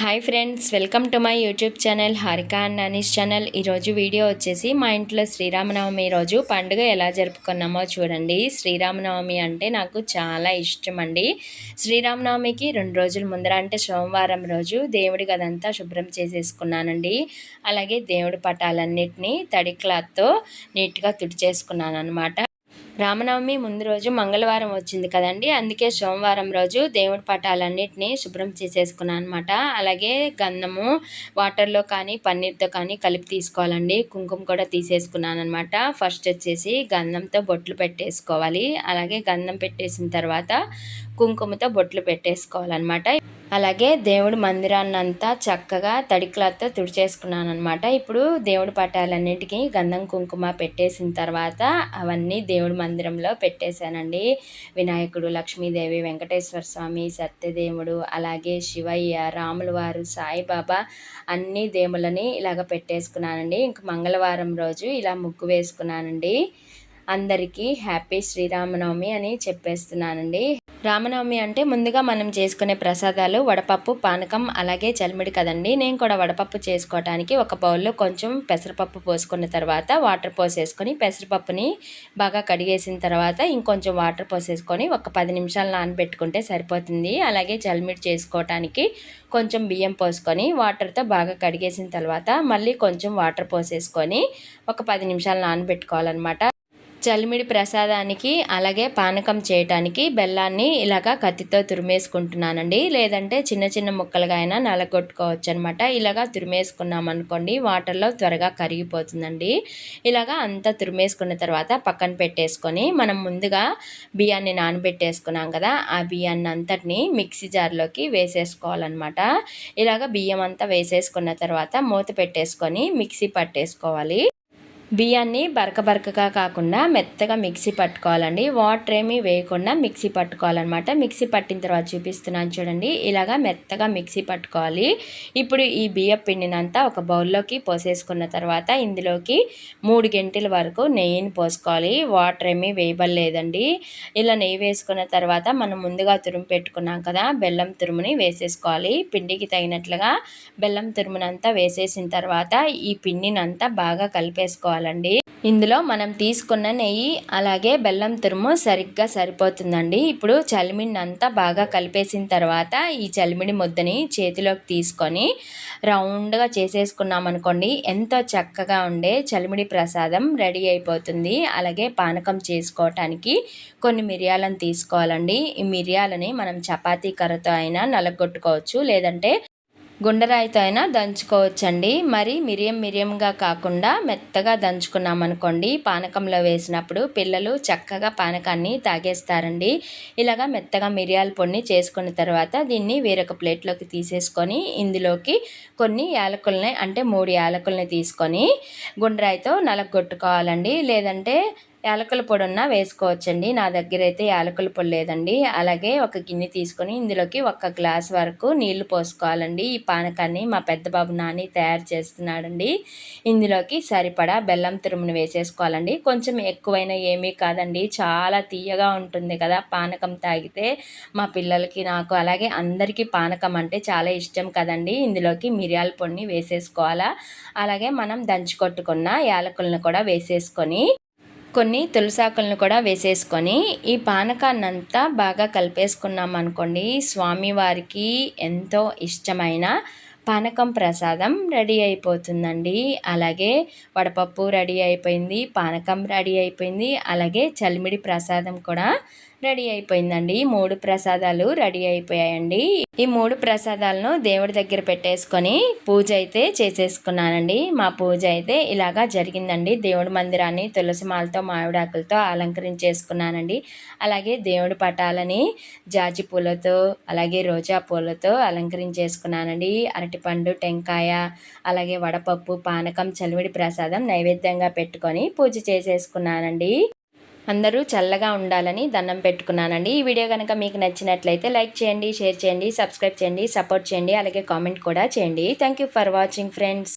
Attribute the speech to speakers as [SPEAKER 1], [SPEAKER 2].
[SPEAKER 1] Hi friends welcome to my YouTube channel Harika and Anish channel ఈరోజు video వచ్చేసి మా ఇంట్లో శ్రీరామనవమి రోజు పండుగ ఎలా జరుపుకున్నామో చూడండి. శ్రీరామనవమి అంటే నాకు చాలా ఇష్టం అండి శ్రీరామనవమికి రెండు రోజుల ముందర అంటే సోమవారం రోజు దేవుడి గదంతా శుభ్రం చేసేసుకున్నానండి. అలాగే దేవుడి పటాలన్నిటినీ తడి క్లాత్తో నీట్గా తుడిచేసుకున్నాను అనమాట రామనవమి ముందు రోజు మంగళవారం వచ్చింది కదండి. అందుకే సోమవారం రోజు దేవుడి పటాలన్నిటినీ శుభ్రం చేసేసుకున్నాను అనమాట అలాగే గంధము వాటర్లో కానీ పన్నీర్తో కానీ కలిపి తీసుకోవాలండి. కుంకుమ కూడా తీసేసుకున్నాను అనమాట ఫస్ట్ వచ్చేసి గంధంతో బొట్లు పెట్టేసుకోవాలి. అలాగే గంధం పెట్టేసిన తర్వాత కుంకుమతో బొట్లు పెట్టేసుకోవాలన్నమాట. అలాగే దేవుడి మందిరాన్నంతా చక్కగా తడి క్లాత్తో తుడిచేసుకున్నాను అనమాట ఇప్పుడు దేవుడి పటాలన్నిటికీ గంధం కుంకుమ పెట్టేసిన తర్వాత అవన్నీ దేవుడి మందిరంలో పెట్టేశానండి. వినాయకుడు లక్ష్మీదేవి వెంకటేశ్వర స్వామి సత్యదేవుడు అలాగే శివయ్య రాముల వారు సాయిబాబా అన్ని దేవులని ఇలాగ పెట్టేసుకున్నానండి. ఇంక మంగళవారం రోజు ఇలా ముగ్గు వేసుకున్నానండి. అందరికీ హ్యాపీ శ్రీరామనవమి అని చెప్పేస్తున్నానండి. రామనవమి అంటే ముందుగా మనం చేసుకునే ప్రసాదాలు వడపప్పు పానకం అలాగే చలిమిడి కదండి. నేను కూడా వడపప్పు చేసుకోవడానికి ఒక బౌల్లో కొంచెం పెసరపప్పు పోసుకున్న తర్వాత వాటర్ పోసేసుకొని పెసరపప్పుని బాగా కడిగేసిన తర్వాత ఇంకొంచెం వాటర్ పోసేసుకొని ఒక పది నిమిషాలు నానబెట్టుకుంటే సరిపోతుంది. అలాగే చలిమిడి చేసుకోవటానికి కొంచెం బియ్యం పోసుకొని వాటర్తో బాగా కడిగేసిన తర్వాత మళ్ళీ కొంచెం వాటర్ పోసేసుకొని ఒక పది నిమిషాలు నానబెట్టుకోవాలన్నమాట. చలిమిడి ప్రసాదానికి అలాగే పానకం చేయటానికి బెల్లాన్ని ఇలాగా కత్తితో తురిమేసుకుంటున్నానండి. లేదంటే చిన్న చిన్న ముక్కలుగా అయినా నలగొట్టుకోవచ్చు అనమాట ఇలాగా తురిమేసుకున్నాం అనుకోండి వాటర్లో త్వరగా కరిగిపోతుందండి. ఇలాగా అంతా తురిమేసుకున్న తర్వాత పక్కన పెట్టేసుకొని మనం ముందుగా బియ్యాన్ని నానబెట్టేసుకున్నాం కదా ఆ బియ్యాన్ని అంతటిని మిక్సీ జార్లోకి వేసేసుకోవాలన్నమాట. ఇలాగ బియ్యం అంతా వేసేసుకున్న తర్వాత మూత పెట్టేసుకొని మిక్సీ పట్టేసుకోవాలి. బియ్యాన్ని బరక బరకగా కాకుండా మెత్తగా మిక్సీ పట్టుకోవాలండి. వాటర్ ఏమీ వేయకుండా మిక్సీ పట్టుకోవాలన్నమాట. మిక్సీ పట్టిన తర్వాత చూపిస్తున్నాను చూడండి. ఇలాగా మెత్తగా మిక్సీ పట్టుకోవాలి. ఇప్పుడు ఈ బియ్య పిండినంతా ఒక బౌల్లోకి పోసేసుకున్న తర్వాత ఇందులోకి మూడు గంటల వరకు నెయ్యిని పోసుకోవాలి. వాటర్ ఏమీ వేయబడలేదండి. ఇలా నెయ్యి వేసుకున్న తర్వాత మనం ముందుగా తురుము పెట్టుకున్నాం కదా బెల్లం తురుముని వేసేసుకోవాలి. పిండికి తగినట్లుగా బెల్లం తురుమునంతా వేసేసిన తర్వాత ఈ పిండినంతా బాగా కలిపేసుకోవాలి. చేసుకోవాలండి ఇందులో మనం తీసుకున్న నెయ్యి అలాగే బెల్లం తురుము సరిగ్గా సరిపోతుందండి. ఇప్పుడు చలిమిడిని అంతా బాగా కలిపేసిన తర్వాత ఈ చలిమిడి ముద్దని చేతిలోకి తీసుకొని రౌండ్గా చేసేసుకున్నాం అనుకోండి ఎంతో చక్కగా ఉండే చలిమిడి ప్రసాదం రెడీ అయిపోతుంది. అలాగే పానకం చేసుకోవటానికి కొన్ని మిరియాలను తీసుకోవాలండి. ఈ మిరియాలని మనం చపాతీ కర్రతో అయినా నలగొట్టుకోవచ్చు లేదంటే గుండరాయితో అయినా దంచుకోవచ్చండి. మరి మిరియం మిరియంగా కాకుండా మెత్తగా దంచుకున్నామనుకోండి పానకంలో వేసినప్పుడు పిల్లలు చక్కగా పానకాన్ని తాగేస్తారండి. ఇలాగా మెత్తగా మిరియాల పొడిని చేసుకున్న తర్వాత దీన్ని వేరొక ప్లేట్లోకి తీసేసుకొని ఇందులోకి కొన్ని యాలకుల్ని అంటే మూడు యాలకుల్ని తీసుకొని గుండ్రాయితో నలగొట్టుకోవాలండి. లేదంటే యాలకుల పొడి ఉన్నా వేసుకోవచ్చండి. నా దగ్గర అయితే యాలకుల పొడి లేదండి. అలాగే ఒక గిన్నె తీసుకొని ఇందులోకి ఒక గ్లాస్ వరకు నీళ్ళు పోసుకోవాలండి. ఈ పానకాన్ని మా పెద్ద బాబు నాని తయారు చేస్తున్నాడండి. ఇందులోకి సరిపడా బెల్లం తురుమును వేసేసుకోవాలండి. కొంచెం ఎక్కువైనా ఏమీ కాదండి. చాలా తీయగా ఉంటుంది కదా పానకం తాగితే మా పిల్లలకి నాకు. అలాగే అందరికీ పానకం అంటే చాలా ఇష్టం కదండి. ఇందులోకి మిరియాల పొడిని వేసేసుకోవాలా? అలాగే మనం దంచుకొట్టుకున్న యాలకులను కూడా వేసేసుకొని కొన్ని తులసాకులను కూడా వేసేసుకొని ఈ పానకాన్నంతా బాగా కలిపేసుకున్నాం అనుకోండి స్వామివారికి ఎంతో ఇష్టమైన పానకం ప్రసాదం రెడీ అయిపోతుందండి. అలాగే వడపప్పు రెడీ అయిపోయింది పానకం రెడీ అయిపోయింది అలాగే చలిమిడి ప్రసాదం కూడా రెడీ అయిపోయిందండి. మూడు ప్రసాదాలు రెడీ అయిపోయాయండి. ఈ మూడు ప్రసాదాలను దేవుడి దగ్గర పెట్టేసుకొని పూజ అయితే చేసేసుకున్నానండి. మా పూజ అయితే ఇలాగా జరిగిందండి. దేవుడి మందిరాన్ని తులసి మాలతో మామిడాకులతో అలంకరించేసుకున్నానండి. అలాగే దేవుడి పటాలని జాజి పూలతో అలాగే రోజా పూలతో అలంకరించేసుకున్నానండి. అరటిపండు టెంకాయ అలాగే వడపప్పు పానకం చలివిడి ప్రసాదం నైవేద్యంగా పెట్టుకొని పూజ చేసేసుకున్నానండి. అందరూ చల్లగా ఉండాలని దండం పెట్టుకున్నానండి. ఈ వీడియో కనుక మీకు నచ్చినట్లయితే లైక్ చేయండి షేర్ చేయండి సబ్స్క్రైబ్ చేయండి సపోర్ట్ చేయండి అలాగే కామెంట్ కూడా చేయండి. Thank for watching friends